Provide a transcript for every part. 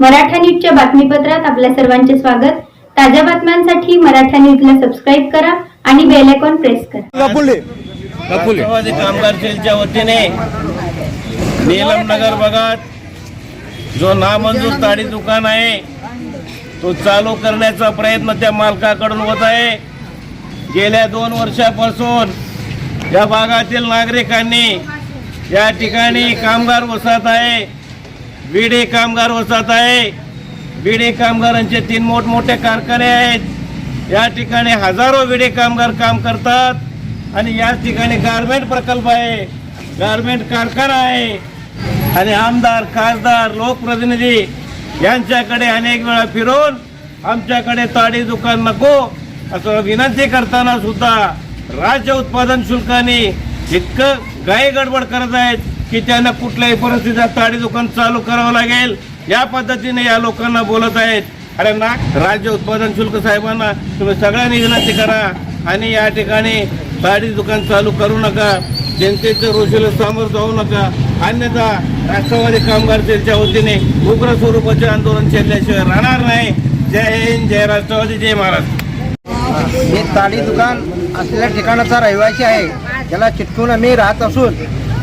मराठा न्यूजच्या बातमीपत्रात आपल्या सर्वांचे स्वागत. ताज्या बातम्यांसाठी मराठा न्यूजला सबस्क्राईब करा आणि बेल आयकॉन प्रेस करा. राष्ट्रवादी कामगार सेलच्या वतीने नीलम नगर भागात जो नामंजूर ताडी दुकान आहे तो चालू करण्याचा प्रयत्न त्या मालकाकडून होत आहे. गेल्या दोन वर्षापासून या भागातील नागरिकांनी या ठिकाणी कामगार वसाहत आहे. विडे कामगार वसाहत आहे. विडे कामगारांचे तीन मोठमोठे कारखाने आहेत. या ठिकाणी हजारो विडे कामगार काम करतात आणि या ठिकाणी गारमेंट प्रकल्प आहे. गारमेंट कारखाना आहे. आणि आमदार खासदार लोकप्रतिनिधी यांच्याकडे अनेक वेळा फिरून आमच्याकडे ताडी दुकान नको असं विनंती करताना सुद्धा राज्य उत्पादन शुल्काने इतकं गाई गडबड करत आहेत. की त्यांना कुठल्याही परिस्थितीत ताडी दुकान चालू करावं लागेल. या पद्धतीने या लोकांना बोलत आहेत. अरे ना राज्य उत्पादन शुल्क साहेबांना तुम्ही सगळ्यांनी विनंती करा आणि या ठिकाणी ताडी दुकान चालू करू नका. जनतेचं रोषीला सामोरं जाऊ नका. अन्यथा राष्ट्रवादी कामगार सेलच्या वतीने उग्र स्वरूपाचे आंदोलन छेडल्याशिवाय राहणार नाही. जय हिंद जय राष्ट्रवादी जय महाराष्ट्र मी ताडी दुकान असलेल्या ठिकाणाचा रहिवासी आहे. ज्याला चिटकून आम्ही राहत असून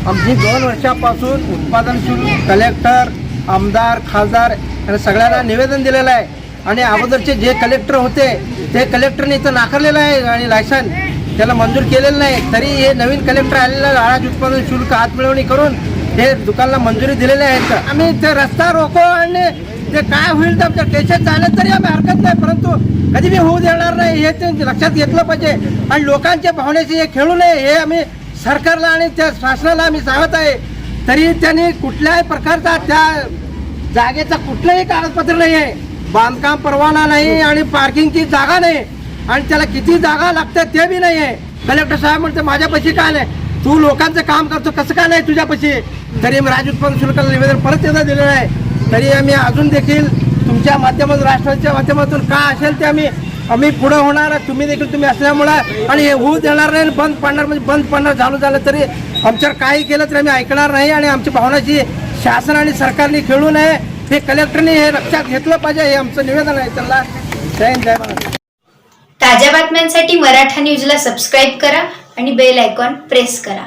आमची दोन वर्षापासून उत्पादन शुल्क कलेक्टर आमदार खासदार यांना सगळ्यांना निवेदन दिलेलं आहे. आणि अगोदरचे जे कलेक्टर होते ते कलेक्टरने इथं नाकारलेलं आहे आणि लायसन त्याला मंजूर केलेलं नाही. तरी हे नवीन कलेक्टर आलेलं राज उत्पादन शुल्क हातमिळवणी करून हे दुकानला मंजुरी दिलेली आहेत आम्ही ते रस्ता रोको आणि ते काय होईल तर आमच्या केसेस झालं तरी आम्ही हरकत नाही. परंतु कधी बी होऊ देणार नाही हे ते लक्षात घेतलं पाहिजे. आणि लोकांच्या भावनेशी हे खेळू नये हे आम्ही सरकारला आणि त्या शासनाला आम्ही सांगत आहे तरी त्यांनी कुठल्याही प्रकारचा त्या जागेचा कुठलंही कागदपत्र नाही आहे बांधकाम परवाना नाही आणि पार्किंगची जागा नाही. आणि त्याला किती जागा लागते ते बी नाही आहे कलेक्टर साहेब म्हणते माझ्यापाशी काय नाही. तू लोकांचं काम करतो कसं काय नाही तुझ्यापाशी? तरी मी राजउत्पन्न शुल्काला निवेदन परत एकदा दिलेलं आहे. तरी आम्ही अजून देखील तुमच्या माध्यमातून राष्ट्राच्या माध्यमातून काय असेल ते आम्ही आम्ही पुढे होणार तुम्ही देखील तुम्ही असल्यामुळं आणि हे होऊ देणार नाही बंद पडणार म्हणजे बंद पडणार झालं झालं तरी आमच्यावर काही केलं तरी आम्ही ऐकणार नाही आणि आमची भावनाची शासन आणि सरकारने खेळू नये हे कलेक्टरने हे लक्षात घेतलं पाहिजे हे आमचं निवेदन आहे. त्यांना जय हिंद जय महाराष्ट्र. ताज्या बातम्यांसाठी मराठा न्यूजला सबस्क्राईब करा आणि बेल आयकॉन प्रेस करा.